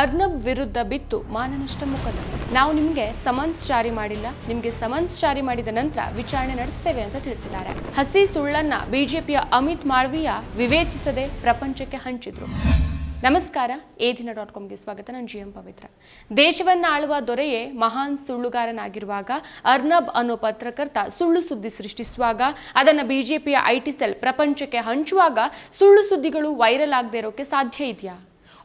ಅರ್ನಬ್ ವಿರುದ್ಧ ಬಿತ್ತು ಮಾನನಷ್ಟ ಮುಖದ ನಾವು ನಿಮಗೆ ಸಮನ್ಸ್ ಜಾರಿ ಮಾಡಿಲ್ಲ. ನಿಮಗೆ ಸಮನ್ಸ್ ಜಾರಿ ಮಾಡಿದ ನಂತರ ವಿಚಾರಣೆ ನಡೆಸ್ತೇವೆ ಅಂತ ತಿಳಿಸಿದ್ದಾರೆ. ಹಸಿ ಸುಳ್ಳನ್ನ ಬಿಜೆಪಿಯ ಅಮಿತ್ ಮಾಳ್ವಿಯ ವಿವೇಚಿಸದೆ ಪ್ರಪಂಚಕ್ಕೆ ಹಂಚಿದ್ರು. ನಮಸ್ಕಾರ. ಏದಿನ ದಿನ ಡಾಟ್ ಕಾಮ್ಗೆ ಸ್ವಾಗತ. ನಾನು ಜಿ ಎಂ ಪವಿತ್ರ. ದೇಶವನ್ನ ಆಳುವ ದೊರೆಯೇ ಮಹಾನ್ ಸುಳ್ಳುಗಾರನಾಗಿರುವಾಗ ಅರ್ನಬ್ ಅನ್ನೋ ಪತ್ರಕರ್ತ ಸುಳ್ಳು ಸುದ್ದಿ ಸೃಷ್ಟಿಸುವಾಗ, ಅದನ್ನು ಬಿಜೆಪಿಯ ಐ ಟಿ ಸೆಲ್ ಪ್ರಪಂಚಕ್ಕೆ ಹಂಚುವಾಗ ಸುಳ್ಳು ಸುದ್ದಿಗಳು ವೈರಲ್ ಆಗದೆ ಇರೋಕ್ಕೆ ಸಾಧ್ಯ ಇದೆಯಾ?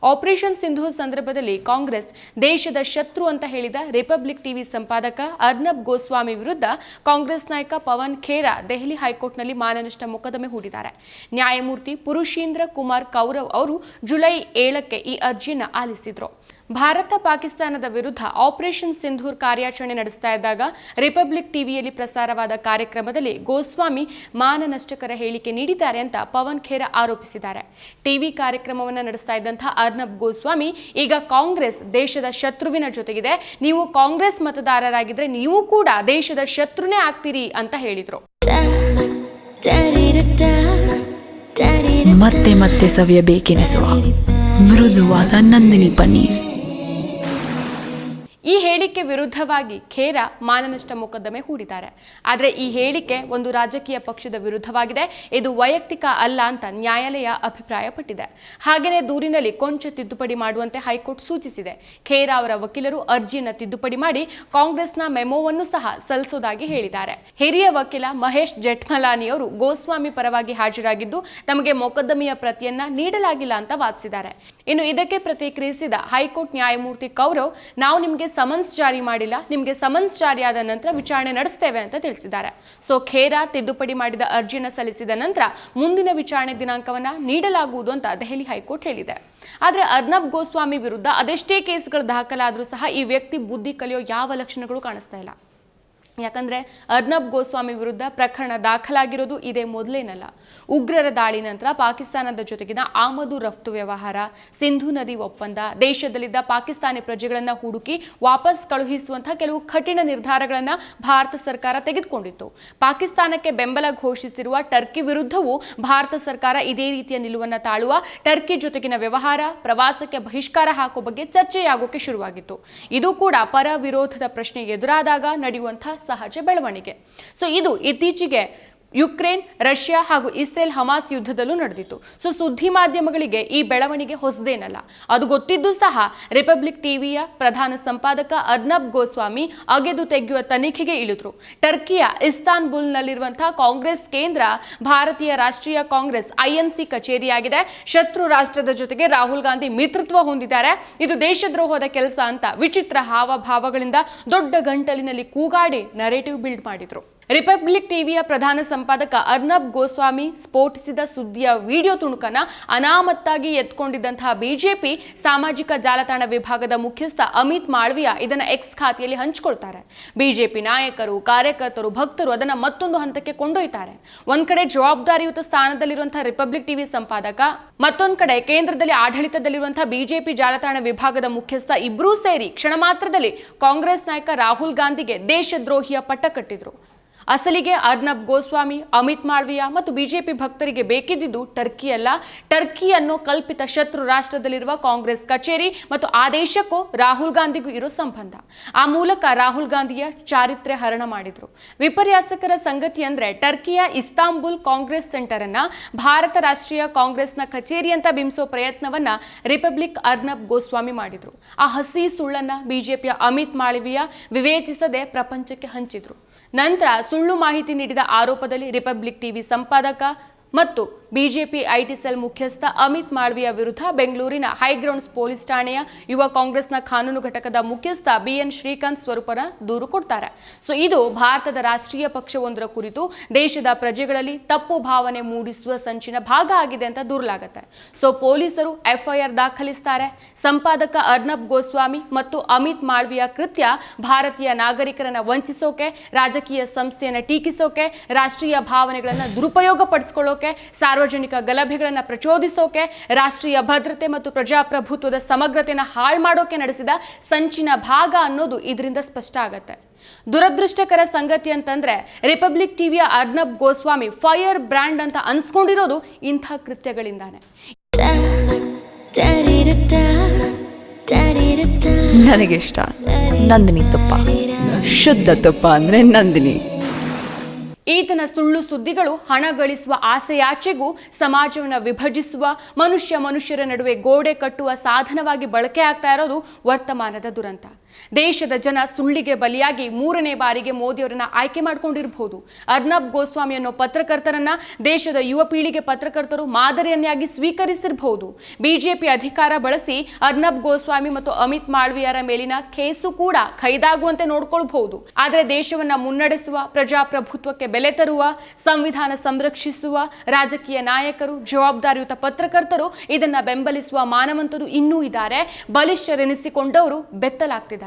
ಆಪರೇಷನ್ ಸಿಂಧು ಸಂದರ್ಭದಲ್ಲಿ ಕಾಂಗ್ರೆಸ್ ದೇಶದ ಶತ್ರು ಅಂತ ಹೇಳಿದ ರಿಪಬ್ಲಿಕ್ ಟಿವಿ ಸಂಪಾದಕ ಅರ್ನಬ್ ಗೋಸ್ವಾಮಿ ವಿರುದ್ಧ ಕಾಂಗ್ರೆಸ್ ನಾಯಕ ಪವನ್ ಖೇರಾ ದೆಹಲಿ ಹೈಕೋರ್ಟ್ನಲ್ಲಿ ಮಾನನಷ್ಟ ಮೊಕದ್ದಮೆ ಹೂಡಿದ್ದಾರೆ. ನ್ಯಾಯಮೂರ್ತಿ ಪುರುಷೇಂದ್ರ ಕುಮಾರ್ ಕೌರವ್ ಅವರು ಜುಲೈ ಏಳಕ್ಕೆ ಈ ಅರ್ಜಿಯನ್ನು ಆಲಿಸಿದ್ರು. ಭಾರತ ಪಾಕಿಸ್ತಾನದ ವಿರುದ್ಧ ಆಪರೇಷನ್ ಸಿಂಧೂರ್ ಕಾರ್ಯಾಚರಣೆ ನಡೆಸ್ತಾ ಇದ್ದಾಗ ರಿಪಬ್ಲಿಕ್ ಟಿವಿಯಲ್ಲಿ ಪ್ರಸಾರವಾದ ಕಾರ್ಯಕ್ರಮದಲ್ಲಿ ಗೋಸ್ವಾಮಿ ಮಾನನಷ್ಟಕರ ಹೇಳಿಕೆ ನೀಡಿದ್ದಾರೆ ಅಂತ ಪವನ್ ಖೇರಾ ಆರೋಪಿಸಿದ್ದಾರೆ. ಟಿವಿ ಕಾರ್ಯಕ್ರಮವನ್ನು ನಡೆಸ್ತಾ ಇದ್ದಂತಹ ಅರ್ನಬ್ ಗೋಸ್ವಾಮಿ, ಈಗ ಕಾಂಗ್ರೆಸ್ ದೇಶದ ಶತ್ರುವಿನ ಜೊತೆಗಿದೆ. ನೀವು ಕಾಂಗ್ರೆಸ್ ಮತದಾರರಾಗಿದ್ರೆ ನೀವು ಕೂಡ ದೇಶದ ಶತ್ರುನೇ ಆಗ್ತೀರಿ ಅಂತ ಹೇಳಿದ್ರು. ಮತ್ತೆ ಮತ್ತೆ ಸವಿಯಬೇಕೆನಿಸುವ ಮೃದುವಾದ ನಂದಿನಿ ಪನ್ನೀರ್. ಈ ಹೇಳಿಕೆ ವಿರುದ್ಧವಾಗಿ ಖೇರಾ ಮಾನನಷ್ಟ ಮೊಕದ್ದಮೆ ಹೂಡಿದ್ದಾರೆ. ಆದರೆ ಈ ಹೇಳಿಕೆ ಒಂದು ರಾಜಕೀಯ ಪಕ್ಷದ ವಿರುದ್ಧವಾಗಿದೆ. ಇದು ವೈಯಕ್ತಿಕ ಅಲ್ಲ ಅಂತ ನ್ಯಾಯಾಲಯ ಅಭಿಪ್ರಾಯಪಟ್ಟಿದೆ. ಹಾಗೆಯೇ ದೂರಿನಲ್ಲಿ ಕೊಂಚ ತಿದ್ದುಪಡಿ ಮಾಡುವಂತೆ ಹೈಕೋರ್ಟ್ ಸೂಚಿಸಿದೆ. ಖೇರಾ ಅವರ ವಕೀಲರು ಅರ್ಜಿಯನ್ನು ತಿದ್ದುಪಡಿ ಮಾಡಿ ಕಾಂಗ್ರೆಸ್ನ ಮೆಮೋವನ್ನು ಸಹ ಸಲ್ಲಿಸೋದಾಗಿ ಹೇಳಿದ್ದಾರೆ. ಹಿರಿಯ ವಕೀಲ ಮಹೇಶ್ ಜೆಠ್ಮಲಾನಿ ಅವರು ಗೋಸ್ವಾಮಿ ಪರವಾಗಿ ಹಾಜರಾಗಿದ್ದು ತಮಗೆ ಮೊಕದ್ದಮೆಯ ಪ್ರತಿಯನ್ನ ನೀಡಲಾಗಿಲ್ಲ ಅಂತ ವಾದಿಸಿದ್ದಾರೆ. ಇನ್ನು ಇದಕ್ಕೆ ಪ್ರತಿಕ್ರಿಯಿಸಿದ ಹೈಕೋರ್ಟ್ ನ್ಯಾಯಮೂರ್ತಿ ಕೌರವ್, ನಾವು ನಿಮಗೆ ಸಮನ್ಸ್ ಜಾರಿ ಮಾಡಿಲ್ಲ, ನಿಮಗೆ ಸಮನ್ಸ್ ಜಾರಿಯಾದ ನಂತರ ವಿಚಾರಣೆ ನಡೆಸ್ತೇವೆ ಅಂತ ತಿಳಿಸಿದ್ದಾರೆ. ಸೊ, ಖೇರಾ ತಿದ್ದುಪಡಿ ಮಾಡಿದ ಅರ್ಜಿಯನ್ನು ಸಲ್ಲಿಸಿದ ನಂತರ ಮುಂದಿನ ವಿಚಾರಣೆ ದಿನಾಂಕವನ್ನು ನೀಡಲಾಗುವುದು ಅಂತ ದೆಹಲಿ ಹೈಕೋರ್ಟ್ ಹೇಳಿದೆ. ಆದರೆ ಅರ್ನಬ್ ಗೋಸ್ವಾಮಿ ವಿರುದ್ಧ ಅದೆಷ್ಟೇ ಕೇಸ್ಗಳು ದಾಖಲಾದರೂ ಸಹ ಈ ವ್ಯಕ್ತಿ ಬುದ್ಧಿ ಕಲಿಯೋ ಯಾವ ಲಕ್ಷಣಗಳು ಕಾಣಿಸ್ತಾ ಯಾಕಂದ್ರೆ ಅರ್ನಬ್ ಗೋಸ್ವಾಮಿ ವಿರುದ್ಧ ಪ್ರಕರಣ ದಾಖಲಾಗಿರೋದು ಇದೇ ಮೊದಲೇನಲ್ಲ. ಉಗ್ರರ ದಾಳಿ ನಂತರ ಪಾಕಿಸ್ತಾನದ ಜೊತೆಗಿನ ಆಮದು ರಫ್ತು ವ್ಯವಹಾರ, ಸಿಂಧು ನದಿ ಒಪ್ಪಂದ, ದೇಶದಲ್ಲಿದ್ದ ಪಾಕಿಸ್ತಾನಿ ಪ್ರಜೆಗಳನ್ನು ಹುಡುಕಿ ವಾಪಸ್ ಕಳುಹಿಸುವಂತಹ ಕೆಲವು ಕಠಿಣ ನಿರ್ಧಾರಗಳನ್ನು ಭಾರತ ಸರ್ಕಾರ ತೆಗೆದುಕೊಂಡಿತ್ತು. ಪಾಕಿಸ್ತಾನಕ್ಕೆ ಬೆಂಬಲ ಘೋಷಿಸಿರುವ ಟರ್ಕಿ ವಿರುದ್ಧವೂ ಭಾರತ ಸರ್ಕಾರ ಇದೇ ರೀತಿಯ ನಿಲುವನ್ನ ತಾಳುವ, ಟರ್ಕಿ ಜೊತೆಗಿನ ವ್ಯವಹಾರ, ಪ್ರವಾಸಕ್ಕೆ ಬಹಿಷ್ಕಾರ ಹಾಕೋ ಬಗ್ಗೆ ಚರ್ಚೆಯಾಗೋಕೆ ಶುರುವಾಗಿತ್ತು. ಇದು ಕೂಡ ಪರ ವಿರೋಧದ ಪ್ರಶ್ನೆ ಎದುರಾದಾಗ ನಡೆಯುವಂತಹ ಸಹಜ ಬೆಳವಣಿಗೆ. ಸೊ ಇದು ಇತ್ತೀಚೆಗೆ ಯುಕ್ರೇನ್, ರಷ್ಯಾ ಹಾಗೂ ಇಸ್ರೇಲ್ ಹಮಾಸ್ ಯುದ್ಧದಲ್ಲೂ ನಡೆದಿತ್ತು. ಸೊ ಸುದ್ದಿ ಮಾಧ್ಯಮಗಳಿಗೆ ಈ ಬೆಳವಣಿಗೆ ಹೊಸದೇನಲ್ಲ. ಅದು ಗೊತ್ತಿದ್ದು ಸಹ ರಿಪಬ್ಲಿಕ್ ಟಿವಿಯ ಪ್ರಧಾನ ಸಂಪಾದಕ ಅರ್ನಬ್ ಗೋಸ್ವಾಮಿ ಅಗೆದು ತೆಗೆಯುವ ತನಿಖೆಗೆ ಇಳಿದ್ರು. ಟರ್ಕಿಯ ಇಸ್ತಾನ್ಬುಲ್ನಲ್ಲಿರುವಂತಹ ಕಾಂಗ್ರೆಸ್ ಕೇಂದ್ರ ಭಾರತೀಯ ರಾಷ್ಟ್ರೀಯ ಕಾಂಗ್ರೆಸ್ ಐಎನ್ಸಿ ಕಚೇರಿಯಾಗಿದೆ. ಶತ್ರು ರಾಷ್ಟ್ರದ ಜೊತೆಗೆ ರಾಹುಲ್ ಗಾಂಧಿ ಮಿತ್ರತ್ವ ಹೊಂದಿದ್ದಾರೆ. ಇದು ದೇಶದ್ರೋಹದ ಕೆಲಸ ಅಂತ ವಿಚಿತ್ರ ಹಾವಭಾವಗಳಿಂದ ದೊಡ್ಡ ಗಂಟಲಿನಲ್ಲಿ ಕೂಗಾಡಿ ನರೇಟಿವ್ ಬಿಲ್ಡ್ ಮಾಡಿದ್ರು. ರಿಪಬ್ಲಿಕ್ ಟಿವಿಯ ಪ್ರಧಾನ ಸಂಪಾದಕ ಅರ್ನಬ್ ಗೋಸ್ವಾಮಿ ಸ್ಫೋಟಿಸಿದ ಸುದ್ದಿಯ ವಿಡಿಯೋ ತುಣುಕನ ಅನಾಮತ್ತಾಗಿ ಎತ್ಕೊಂಡಿದ್ದಂತಹ ಬಿಜೆಪಿ ಸಾಮಾಜಿಕ ಜಾಲತಾಣ ವಿಭಾಗದ ಮುಖ್ಯಸ್ಥ ಅಮಿತ್ ಮಾಳ್ವಿಯಾ ಇದನ್ನು ಎಕ್ಸ್ ಖಾತೆಯಲ್ಲಿ ಹಂಚಿಕೊಳ್ತಾರೆ. ಬಿಜೆಪಿ ನಾಯಕರು, ಕಾರ್ಯಕರ್ತರು, ಭಕ್ತರು ಅದನ್ನು ಮತ್ತೊಂದು ಹಂತಕ್ಕೆ ಕೊಂಡೊಯ್ತಾರೆ. ಒಂದ್ ಕಡೆ ಜವಾಬ್ದಾರಿಯುತ ಸ್ಥಾನದಲ್ಲಿರುವಂತಹ ರಿಪಬ್ಲಿಕ್ ಟಿವಿ ಸಂಪಾದಕ, ಮತ್ತೊಂದು ಕಡೆ ಕೇಂದ್ರದಲ್ಲಿ ಆಡಳಿತದಲ್ಲಿರುವಂತಹ ಬಿಜೆಪಿ ಜಾಲತಾಣ ವಿಭಾಗದ ಮುಖ್ಯಸ್ಥ ಇಬ್ರೂ ಸೇರಿ ಕ್ಷಣ ಮಾತ್ರದಲ್ಲಿ ಕಾಂಗ್ರೆಸ್ ನಾಯಕ ರಾಹುಲ್ ಗಾಂಧಿಗೆ ದೇಶದ್ರೋಹಿಯ ಪಟ್ಟ ಕಟ್ಟಿದ್ರು. ಅಸಲಿಗೆ ಅರ್ನಬ್ ಗೋಸ್ವಾಮಿ, ಅಮಿತ್ ಮಾಳ್ವಿಯಾ ಮತ್ತು ಬಿಜೆಪಿ ಭಕ್ತರಿಗೆ ಬೇಕಿದ್ದಿದ್ದು ಟರ್ಕಿ ಅಲ್ಲ. ಟರ್ಕಿ ಅನ್ನೋ ಕಲ್ಪಿತ ಶತ್ರು ರಾಷ್ಟ್ರದಲ್ಲಿರುವ ಕಾಂಗ್ರೆಸ್ ಕಚೇರಿ ಮತ್ತು ಆ ದೇಶಕ್ಕೂ ರಾಹುಲ್ ಗಾಂಧಿಗೂ ಇರೋ ಸಂಬಂಧ. ಆ ಮೂಲಕ ರಾಹುಲ್ ಗಾಂಧಿಯ ಚಾರಿತ್ರ್ಯ ಹರಣ ಮಾಡಿದ್ರು. ವಿಪರ್ಯಾಸಕರ ಸಂಗತಿ ಅಂದ್ರೆ ಟರ್ಕಿಯ ಇಸ್ತಾಂಬುಲ್ ಕಾಂಗ್ರೆಸ್ ಸೆಂಟರ್ ಅನ್ನ ಭಾರತ ರಾಷ್ಟ್ರೀಯ ಕಾಂಗ್ರೆಸ್ನ ಕಚೇರಿ ಅಂತ ಬಿಂಬಿಸೋ ಪ್ರಯತ್ನವನ್ನ ರಿಪಬ್ಲಿಕ್ ಅರ್ನಬ್ ಗೋಸ್ವಾಮಿ ಮಾಡಿದ್ರು. ಆ ಹಸಿ ಸುಳ್ಳನ್ನ ಬಿಜೆಪಿಯ ಅಮಿತ್ ಮಾಳ್ವಿಯಾ ವಿವೇಚಿಸದೆ ಪ್ರಪಂಚಕ್ಕೆ ಹಂಚಿದ್ರು. ನಂತರ ಸುಳ್ಳು ಮಾಹಿತಿ ನೀಡಿದ ಆರೋಪದಲ್ಲಿ ರಿಪಬ್ಲಿಕ್ ಟಿವಿ ಸಂಪಾದಕ ಮತ್ತು ಬಿಜೆಪಿ ಐಟಿ ಸೆಲ್ ಮುಖ್ಯಸ್ಥ ಅಮಿತ್ ಮಾಳ್ವಿಯ ವಿರುದ್ಧ ಬೆಂಗಳೂರಿನ ಹೈಗ್ರೌಂಡ್ಸ್ ಪೊಲೀಸ್ ಠಾಣೆಯ ಯುವ ಕಾಂಗ್ರೆಸ್ನ ಕಾನೂನು ಘಟಕದ ಮುಖ್ಯಸ್ಥ ಬಿಎನ್ ಶ್ರೀಕಾಂತ್ ಸ್ವರೂಪನ ದೂರು ಕೊಡ್ತಾರೆ. ಸೊ, ಇದು ಭಾರತದ ರಾಷ್ಟ್ರೀಯ ಪಕ್ಷವೊಂದರ ಕುರಿತು ದೇಶದ ಪ್ರಜೆಗಳಲ್ಲಿ ತಪ್ಪು ಭಾವನೆ ಮೂಡಿಸುವ ಸಂಚಿನ ಭಾಗ ಆಗಿದೆ ಅಂತ ದೂರಲಾಗುತ್ತೆ. ಸೊ, ಪೊಲೀಸರು ಎಫ್ಐಆರ್ ದಾಖಲಿಸ್ತಾರೆ. ಸಂಪಾದಕ ಅರ್ನಬ್ ಗೋಸ್ವಾಮಿ ಮತ್ತು ಅಮಿತ್ ಮಾಳ್ವಿಯ ಕೃತ್ಯ ಭಾರತೀಯ ನಾಗರಿಕರನ್ನ ವಂಚಿಸೋಕೆ, ರಾಜಕೀಯ ಸಂಸ್ಥೆಯನ್ನು ಟೀಕಿಸೋಕೆ, ರಾಷ್ಟ್ರೀಯ ಭಾವನೆಗಳನ್ನು ದುರುಪಯೋಗ ಪಡಿಸ್ಕೊಳ್ಳೋಕೆ ಸಾರ್ವಜನಿಕ ಗಲಭೆಗಳನ್ನು ಪ್ರಚೋದಿಸೋಕೆ ರಾಷ್ಟ್ರೀಯ ಭದ್ರತೆ ಮತ್ತು ಪ್ರಜಾಪ್ರಭುತ್ವದ ಸಮಗ್ರತೆಯನ್ನು ಹಾಳು ಮಾಡೋಕೆ ನಡೆಸಿದ ಸಂಚಿನ ಭಾಗ ಅನ್ನೋದು ಇದರಿಂದ ಸ್ಪಷ್ಟ ಆಗತ್ತೆ. ದುರದೃಷ್ಟಕರ ಸಂಗತಿ ಅಂತಂದ್ರೆ ರಿಪಬ್ಲಿಕ್ ಟಿವಿಯ ಅರ್ನಬ್ ಗೋಸ್ವಾಮಿ ಫೈರ್ ಬ್ರ್ಯಾಂಡ್ ಅಂತ ಅನ್ಸ್ಕೊಂಡಿರೋದು ಇಂಥ ಕೃತ್ಯಗಳಿಂದಾನೆ. ನನಗಿಷ್ಟ ನಂದಿನಿ ತುಪ್ಪ. ಶುದ್ಧ ತುಪ್ಪ ಅಂದ್ರೆ ನಂದಿನಿ. ಈತನ ಸುಳ್ಳು ಸುದ್ದಿಗಳು ಹಣ ಗಳಿಸುವ ಆಸೆಯಾಚೆಗೂ ಸಮಾಜವನ್ನು ವಿಭಜಿಸುವ ಮನುಷ್ಯ ಮನುಷ್ಯರ ನಡುವೆ ಗೋಡೆ ಕಟ್ಟುವ ಸಾಧನವಾಗಿ ಬಳಕೆ ಆಗ್ತಾ ಇರೋದು ವರ್ತಮಾನದ ದುರಂತ. ದೇಶದ ಜನ ಸುಳ್ಳಿಗೆ ಬಲಿಯಾಗಿ ಮೂರನೇ ಬಾರಿಗೆ ಮೋದಿಯವರನ್ನ ಆಯ್ಕೆ ಮಾಡ್ಕೊಂಡಿರಬಹುದು ಅರ್ನಬ್ ಗೋಸ್ವಾಮಿ ಅನ್ನೋ ಪತ್ರಕರ್ತರನ್ನ ದೇಶದ ಯುವ ಪೀಳಿಗೆ ಪತ್ರಕರ್ತರು ಮಾದರಿಯನ್ನಾಗಿ ಸ್ವೀಕರಿಸಿರಬಹುದು ಬಿಜೆಪಿ ಅಧಿಕಾರ ಬಳಸಿ ಅರ್ನಬ್ ಗೋಸ್ವಾಮಿ ಮತ್ತು ಅಮಿತ್ ಮಾಳ್ವಿಯರ ಮೇಲಿನ ಕೇಸು ಕೂಡ ಕೈದಾಗುವಂತೆ ನೋಡ್ಕೊಳ್ಬಹುದು. ಆದರೆ ದೇಶವನ್ನ ಮುನ್ನಡೆಸುವ, ಪ್ರಜಾಪ್ರಭುತ್ವಕ್ಕೆ ಬೆಲೆ ತರುವ, ಸಂವಿಧಾನ ಸಂರಕ್ಷಿಸುವ ರಾಜಕೀಯ ನಾಯಕರು, ಜವಾಬ್ದಾರಿಯುತ ಪತ್ರಕರ್ತರು ಇದನ್ನ ಬೆಂಬಲಿಸುವ ಮಾನವಂತರು ಇನ್ನೂ ಇದ್ದಾರೆ. ಬಲಿಷ್ಠರೆನಿಸಿಕೊಂಡವರು ಬೆತ್ತಲಾಗ್ತಿದ್ದಾರೆ.